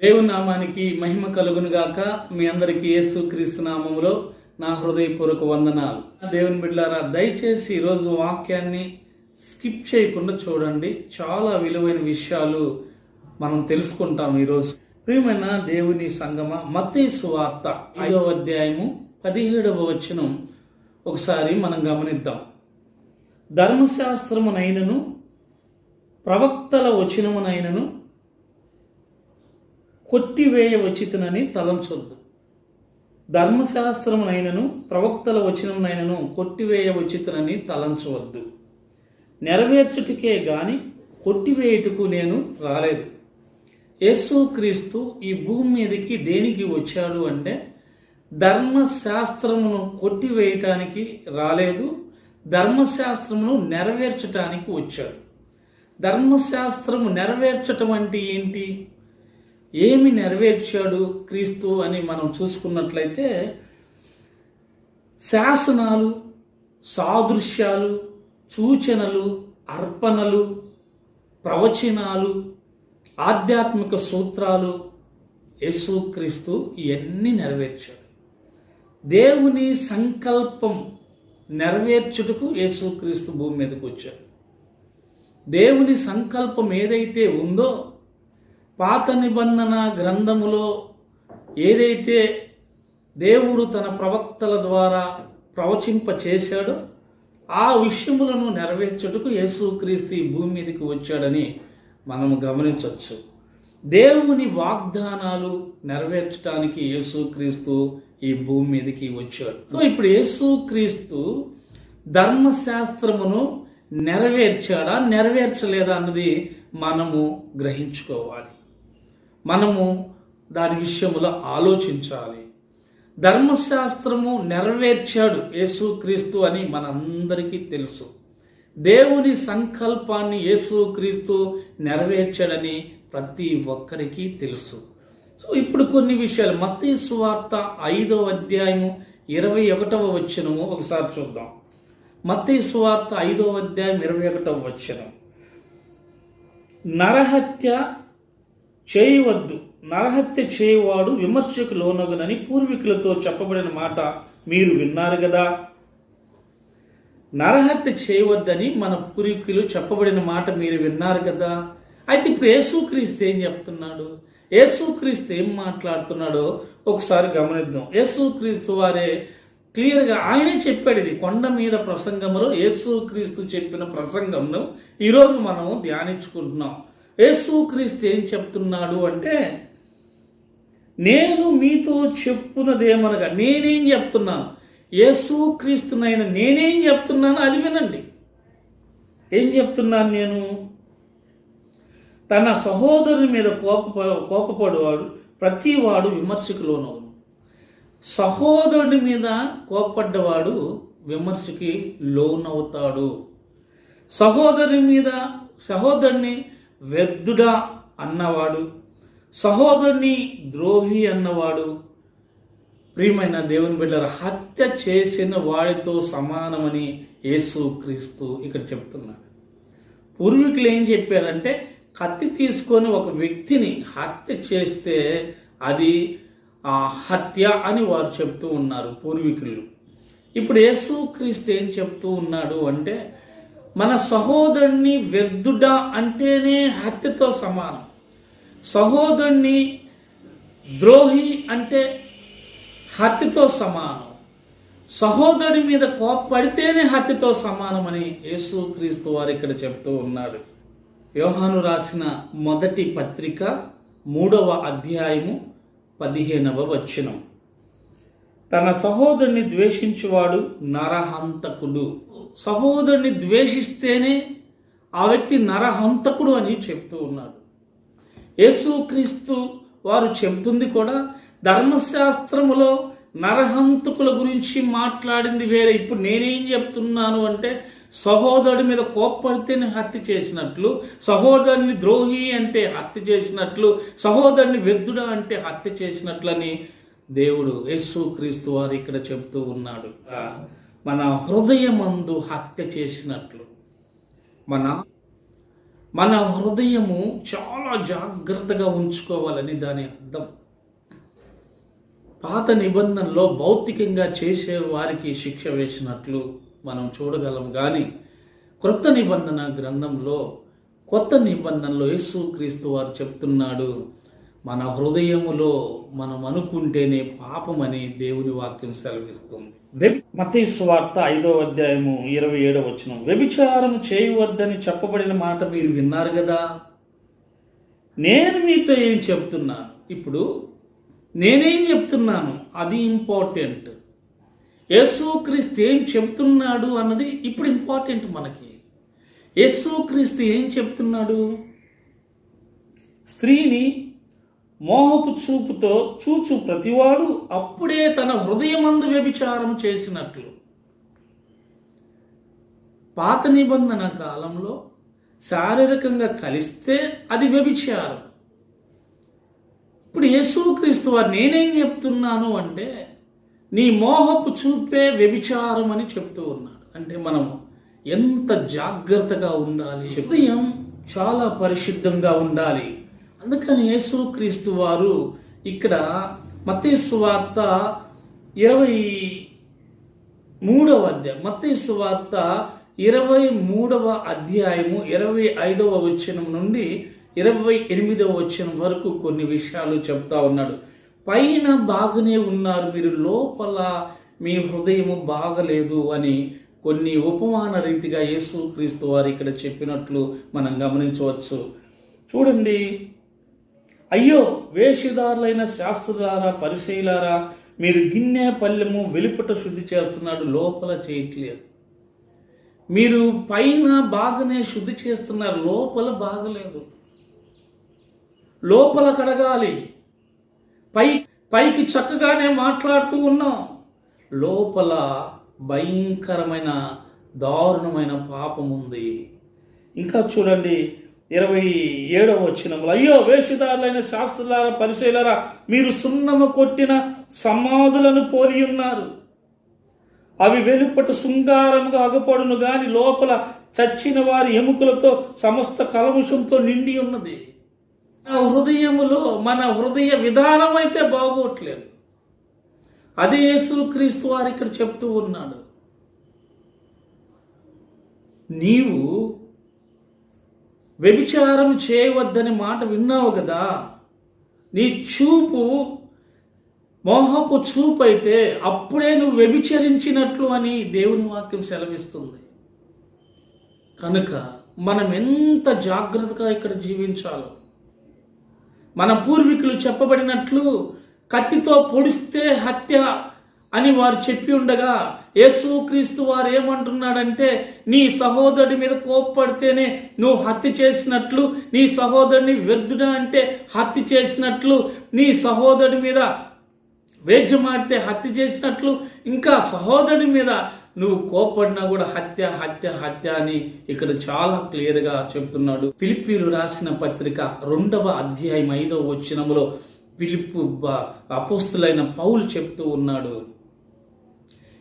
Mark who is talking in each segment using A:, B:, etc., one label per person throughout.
A: దేవుని నామానికి మహిమ కలుగును గాక. మీ అందరికీ యేసు క్రీస్తు నామములో నా హృదయపూర్వక వందనాలు. దేవుని బిడ్డారా దయచేసి ఈరోజు వాక్యాన్ని స్కిప్ చేయకుండా చూడండి. చాలా విలువైన విషయాలు మనం తెలుసుకుంటాం ఈరోజు ప్రియమైన దేవుని సంగమ మతే సువార్త ఐదవ అధ్యాయము పదిహేడవ వచనం. ఒకసారి మనం గమనిద్దాం. ధర్మశాస్త్రమునైనను ప్రవక్తల వచనమునైనను కొట్టివేయ వచ్చితనని తలంచొద్దు ధర్మశాస్త్రమునైనను ప్రవక్తల వచనమునైనను కొట్టివేయ వచితనని తలంచవద్దు నెరవేర్చుటకే గాని కొట్టివేయుటకు నేను రాలేదు. యేసుక్రీస్తు ఈ భూమి మీదకి దేనికి వచ్చాడు అంటే ధర్మశాస్త్రమును కొట్టివేయటానికి రాలేదు ధర్మశాస్త్రమును నెరవేర్చటానికి వచ్చాడు. ధర్మశాస్త్రము నెరవేర్చటం అంటే ఏంటి? ఏమి నెరవేర్చాడు క్రీస్తు అని మనం చూసుకున్నట్లయితే శాసనాలు సాదృశ్యాలు సూచనలు అర్పణలు ప్రవచనాలు ఆధ్యాత్మిక సూత్రాలు యేసుక్రీస్తు ఇవన్నీ నెరవేర్చాడు. దేవుని సంకల్పం నెరవేర్చుటకు యేసుక్రీస్తు భూమి మీదకి వచ్చాడు. దేవుని సంకల్పం ఏదైతే ఉందో పాత నిబంధన గ్రంథములో ఏదైతే దేవుడు తన ప్రవక్తల ద్వారా ప్రవచింప చేశాడో ఆ విషయములను నెరవేర్చుటకు యేసుక్రీస్తు ఈ భూమి మీదకి వచ్చాడని మనము గమనించవచ్చు. దేవుని వాగ్దానాలు నెరవేర్చడానికి యేసుక్రీస్తు ఈ భూమి మీదకి వచ్చాడు. సో ఇప్పుడు యేసుక్రీస్తు ధర్మశాస్త్రమును నెరవేర్చాడా నెరవేర్చలేదా అన్నది మనము గ్రహించుకోవాలి. మనము దాని విషయంలో ఆలోచించాలి. ధర్మశాస్త్రము నెరవేర్చాడు యేసుక్రీస్తు అని మనందరికీ తెలుసు. దేవుని సంకల్పాన్ని యేసుక్రీస్తు నెరవేర్చాడని ప్రతి ఒక్కరికి తెలుసు. సో ఇప్పుడు కొన్ని విషయాలు. మత్తి సువార్త ఐదవ అధ్యాయము ఇరవై ఒకటవ వచ్చినము ఒకసారి చూద్దాం. మత్తయి సువార్త ఐదవ అధ్యాయం ఇరవై ఒకటవ వచ్చినం నరహత్య చేయవద్దు. నరహత్య చేయవాడు విమర్శకు లోనగునని పూర్వీకులతో చెప్పబడిన మాట మీరు విన్నారు కదా నరహత్య చేయవద్దని మన పూర్వీకులు చెప్పబడిన మాట మీరు విన్నారు కదా అయితే ఇప్పుడు యేసుక్రీస్తు ఏం చెప్తున్నాడు? యేసుక్రీస్తు ఏం మాట్లాడుతున్నాడో ఒకసారి గమనిద్దాం. యేసుక్రీస్తు వారే క్లియర్గా ఆయనే చెప్పాడు ఇది. కొండ మీద ప్రసంగంలో యేసుక్రీస్తు చెప్పిన ప్రసంగంను ఈరోజు మనం ధ్యానించుకుంటున్నాం. యేసుక్రీస్తు ఏం చెప్తున్నాడు అంటే నేను మీతో చెప్పున్నదేమనగా నేనేం చెప్తున్నాను యేసుక్రీస్తునైనా నేనేం చెప్తున్నాను అది వినండి. ఏం చెప్తున్నాను నేను? తన సహోదరుని మీద కోప కోపపడేవాడు ప్రతివాడు విమర్శకు లోనవును సహోదరుడి మీద కోపడ్డవాడు విమర్శకి లోనవుతాడు. సహోదరుని మీద సహోదరుని వ్యర్థుడా అన్నవాడు సహోదరుని ద్రోహి అన్నవాడు. ప్రియమైన దేవుని బిడ్డల హత్య చేసిన వాడితో సమానమని యేసు క్రీస్తు ఇక్కడ చెప్తున్నాడు. పూర్వీకులు ఏం చెప్పారంటే కత్తి తీసుకొని ఒక వ్యక్తిని హత్య చేస్తే అది ఆ హత్య అని వారు చెప్తూ ఉన్నారు పూర్వీకులు. ఇప్పుడు యేసుక్రీస్తు ఏం చెప్తూ ఉన్నాడు అంటే మన సహోదరుణ్ణి వ్యర్థుడ అంటేనే హత్యతో సమానం. సహోదరుణ్ణి ద్రోహి అంటే హత్యతో సమానం. సహోదరుడి మీద కోప్పడితేనే హత్యతో సమానమని యేసుక్రీస్తు వారు ఇక్కడ చెప్తూ ఉన్నాడు యోహాను రాసిన మొదటి పత్రిక మూడవ అధ్యాయము పదిహేనవ వచనం. తన సహోదరుని ద్వేషించువాడు నరహంతకుడు. సహోదరుని ద్వేషిస్తేనే ఆ వ్యక్తి నరహంతకుడు అని చెప్తూ ఉన్నాడు. యేసుక్రీస్తు వారు చెప్తుంది కూడా ధర్మశాస్త్రములో నరహంతకుల గురించి మాట్లాడింది వేరే. ఇప్పుడు నేనేం చెప్తున్నాను అంటే సహోదరుడి మీద కోప్పడితేనే హత్య చేసినట్లు సహోదరుని ద్రోహి అంటే హత్య చేసినట్లు సహోదరుని వ్యర్థుడు అంటే హత్య చేసినట్లని దేవుడు యేసుక్రీస్తు వారు ఇక్కడ చెప్తూ ఉన్నాడు. మన హృదయమందు హత్య చేసినట్లు. మన మన హృదయము చాలా జాగ్రత్తగా ఉంచుకోవాలని దాని అర్థం. పాత నిబంధనలో భౌతికంగా చేసే వారికి శిక్ష వేసినట్లు మనం చూడగలం. కానీ క్రొత్త నిబంధన గ్రంథంలో కొత్త నిబంధనలో యేసుక్రీస్తు వారు చెప్తున్నాడు మన హృదయములో మనం అనుకుంటేనే పాపమని దేవుని వాక్యం సెలవిస్తుంది. మతీ వార్త ఐదో అధ్యాయము ఇరవై ఏడో వచ్చిన వ్యభిచారం చేయవద్దని చెప్పబడిన మాట మీరు విన్నారు కదా? నేను మీతో ఏం చెప్తున్నాను? ఇప్పుడు నేనేం చెప్తున్నాను? అది ఇంపార్టెంట్. యేసుక్రీస్తు ఏం చెప్తున్నాడు అన్నది ఇప్పుడు ఇంపార్టెంట్ మనకి. యేసుక్రీస్తు ఏం చెప్తున్నాడు? స్త్రీని మోహపు చూపుతో చూచు ప్రతివాడు అప్పుడే తన హృదయమందు వ్యభిచారం చేసినట్లు. పాత నిబంధన కాలంలో శారీరకంగా కలిస్తే అది వ్యభిచారం. ఇప్పుడు యేసుక్రీస్తు వారు నేనేం చెప్తున్నాను అంటే నీ మోహపు చూపే వ్యభిచారం అని చెప్తూ ఉన్నాడు అంటే మనము ఎంత జాగ్రత్తగా ఉండాలి? హృదయం చాలా పరిశుద్ధంగా ఉండాలి. అందుకని యేసుక్రీస్తు వారు ఇక్కడ మత్తేసు వార్త ఇరవై మూడవ అధ్యాయం. మత్తేసు వార్త ఇరవై మూడవ అధ్యాయము ఇరవై ఐదవ వచనం నుండి ఇరవై ఎనిమిదవ వచనం వరకు కొన్ని విషయాలు చెప్తా ఉన్నాడు. పైన బాగానే ఉన్నారు మీరు లోపల మీ హృదయము బాగలేదు అని కొన్ని ఉపమాన రీతిగా యేసుక్రీస్తు వారు ఇక్కడ చెప్పినట్లు మనం గమనించవచ్చు. చూడండి అయ్యో వేషధారులైన శాస్త్రులారా పరిశీలారా మీరు గిన్నె పల్లెము వెలుపట శుద్ధి చేస్తున్నాడు లోపల చేయట్లేదు మీరు పైన బాగానే శుద్ధి చేస్తున్నారు లోపల బాగలేదు. లోపల కడగాలి. పై పైకి చక్కగానే మాట్లాడుతూ ఉన్నాం. లోపల భయంకరమైన దారుణమైన పాపం ఉంది. ఇంకా చూడండి ఇరవై ఏడవ వచ్చినములు అయ్యో వేషధారులైన శాస్త్రులారా పరిశీలరా మీరు సున్నము కొట్టిన సమాధులను పోలి ఉన్నారు. అవి వెలుపట శృంగారముగా అగపడును గాని లోపల చచ్చిన వారి ఎముకలతో సమస్త కలముషంతో నిండి ఉన్నది. ఆ హృదయములో మన హృదయ విధానం అయితే బాగోట్లేదు. అదే యేసుక్రీస్తు వారు ఇక్కడ చెప్తూ ఉన్నాడు. నీవు వ్యభిచారం చేయవద్దని మాట విన్నావు కదా. నీ చూపు మోహపు చూపు అయితే అప్పుడే నువ్వు వ్యభిచరించినట్లు అని దేవుని వాక్యం సెలవిస్తుంది. కనుక మనం ఎంత జాగ్రత్తగా ఇక్కడ జీవించాలో మన పూర్వీకులు చెప్పబడినట్లు కత్తితో పొడిస్తే హత్య అని వారు చెప్పి ఉండగా యేసుక్రీస్తు వారు ఏమంటున్నాడంటే నీ సహోదరుడి మీద కోప్పడితేనే నువ్వు హత్య చేసినట్లు నీ సహోదరుని వ్యర్థుడా అంటే హత్య చేసినట్లు నీ సహోదరుడి మీద వేద్యమాడితే హత్య చేసినట్లు ఇంకా సహోదరుడి మీద నువ్వు కోప్పడినా కూడా హత్య హత్య హత్య అని ఇక్కడ చాలా క్లియర్గా చెప్తున్నాడు. పిలిపిలు రాసిన పత్రిక రెండవ అధ్యాయం ఐదవ వచ్చినములో పిలుపు అపోస్తులైన పౌలు చెప్తూ ఉన్నాడు.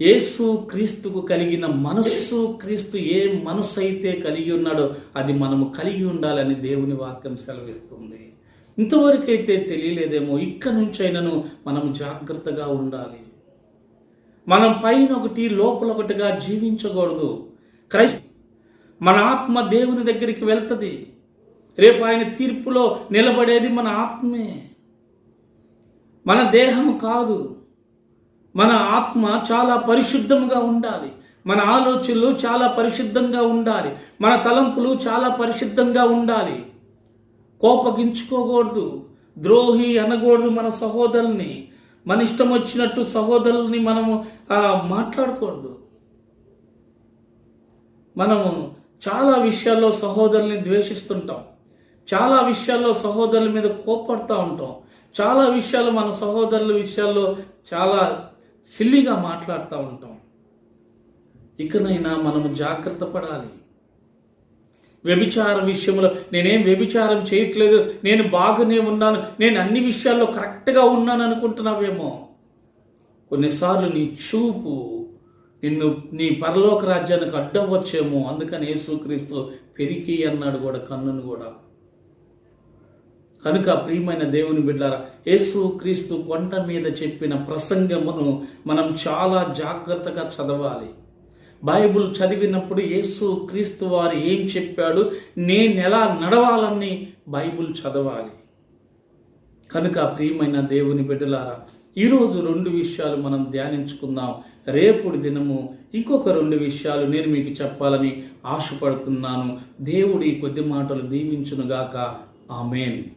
A: యేసు క్రీస్తుకు కలిగిన మనస్సు క్రీస్తు ఏ మనస్సు అయితే కలిగి ఉన్నాడో అది మనము కలిగి ఉండాలని దేవుని వాక్యం సెలవిస్తుంది. ఇంతవరకైతే తెలియలేదేమో ఇక్కడ నుంచైనను మనం జాగ్రత్తగా ఉండాలి. మనం పైన ఒకటి లోపల ఒకటిగా జీవించకూడదు. క్రైస్త మన ఆత్మ దేవుని దగ్గరికి వెళ్తుంది. రేపు ఆయన తీర్పులో నిలబడేది మన ఆత్మే. మన దేహం కాదు. మన ఆత్మ చాలా పరిశుద్ధంగా ఉండాలి. మన ఆలోచనలు చాలా పరిశుద్ధంగా ఉండాలి. మన తలంపులు చాలా పరిశుద్ధంగా ఉండాలి. కోపగించుకోకూడదు. ద్రోహి అనకూడదు మన సహోదరుల్ని. మన ఇష్టం వచ్చినట్టు సహోదరుల్ని మనము మాట్లాడకూడదు. మనము చాలా విషయాల్లో సహోదరుల్ని ద్వేషిస్తుంటాం. చాలా విషయాల్లో సహోదరుల మీద కోపడుతూ ఉంటాం. చాలా విషయాలు మన సహోదరుల విషయాల్లో చాలా సిల్లిగా మాట్లాడుతూ ఉంటాం. ఇకనైనా మనము జాగ్రత్త పడాలి. వ్యభిచార విషయంలో నేనేం వ్యభిచారం చేయట్లేదు నేను బాగానే ఉన్నాను నేను అన్ని విషయాల్లో కరెక్ట్గా ఉన్నాను అనుకుంటున్నావేమో? కొన్నిసార్లు నీ చూపు నిన్ను నీ పరలోక రాజ్యానికి అడ్డవచ్చేమో అందుకని యేసుక్రీస్తు పెరికి అన్నాడు కూడా కన్నును కూడా. కనుక ప్రియమైన దేవుని బిడ్డారా యేసు క్రీస్తు కొండ మీద చెప్పిన ప్రసంగమును మనం చాలా జాగ్రత్తగా చదవాలి. బైబుల్ చదివినప్పుడు యేసు క్రీస్తు వారు ఏం చెప్పాడు? నేను ఎలా నడవాలని బైబుల్ చదవాలి. కనుక ప్రియమైన దేవుని బిడ్డలారా ఈరోజు రెండు విషయాలు మనం ధ్యానించుకుందాం. రేపుడి దినము ఇంకొక రెండు విషయాలు నేను మీకు చెప్పాలని ఆశపడుతున్నాను. దేవుడి కొద్ది మాటలు దీవించునుగాక. ఆమెన్.